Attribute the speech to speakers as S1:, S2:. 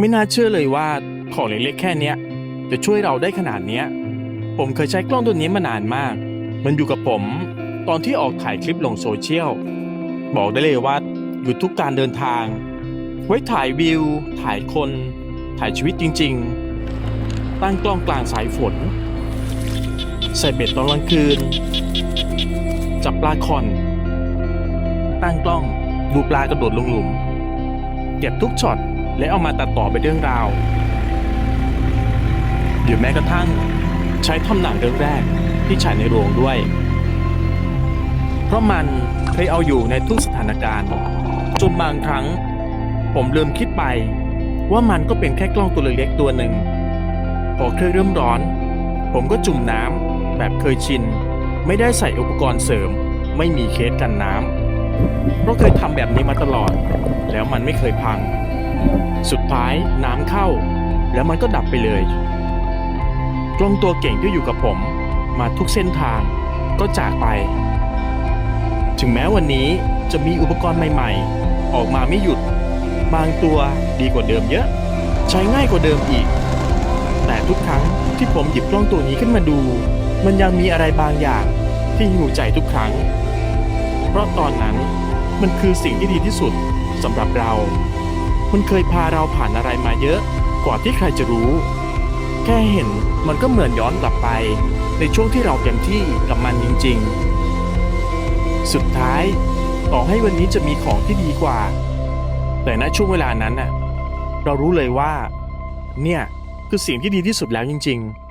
S1: ไม่น่าเชื่อเลยว่าของเล็กๆแค่เนี้ย จะช่วยเราได้ขนาดเนี้ย ผมเคยใช้กล้องตัวนี้มานานมาก มันอยู่กับผม ตอนที่ออกถ่ายคลิปลงโซเชียล บอกได้เลยว่าอยู่ทุกการเดินทาง ไว้ถ่ายวิว ถ่ายคน ถ่ายชีวิตจริง ๆ ตั้งกล้องกลางสายฝน ใส่เบ็ดตอนกลางคืน จับปลาคอน ตั้งกล้องดูปลากระโดดลงหลุม เก็บทุกช็อต และเอามาตัดต่อเป็นเรื่องราวหรือแม้กระทั่งใช้ทำหนังเรื่องแรกที่ฉายในโรงด้วย เพราะมันเคยเอาอยู่ในทุกสถานการณ์จนบางครั้ง ผมลืมคิดไป ว่ามันก็เป็นแค่กล้องตัวเล็กๆตัวหนึ่ง พอเครื่องเริ่มร้อน ผมก็จุ่มน้ำแบบเคยชิน ไม่ได้ใส่อุปกรณ์เสริม ไม่มีเคสกันน้ำเพราะเคยทำแบบนี้มาตลอด แล้วมันไม่เคยพัง สุดท้ายน้ำเข้า แล้วมันก็ดับไปเลย กล้องตัวเก่งที่อยู่กับผม มาทุกเส้นทางก็จากไป ถึงแม้วันนี้จะมีอุปกรณ์ใหม่ๆ ออกมาไม่หยุด บางตัวดีกว่าเดิมเยอะ ใช้ง่ายกว่าเดิมอีก แต่ทุกครั้งที่ผมหยิบกล้องตัวนี้ขึ้นมาดู มันยังมีอะไรบางอย่างที่หิวใจทุกครั้ง เพราะตอนนั้นมันคือสิ่งที่ดีที่สุดสำหรับเรา มันเคยพาเราผ่านอะไรมาเยอะ กว่าที่ใครจะรู้ แค่เห็นมันก็เหมือนย้อนกลับไป ในช่วงที่เราเต็มที่กับมันจริง ๆ สุดท้าย ต่อให้วันนี้จะมีของที่ดีกว่า แต่ณช่วงเวลานั้นน่ะเรารู้เลยว่า เนี่ยคือสิ่งที่ดีที่สุดแล้วจริง ๆ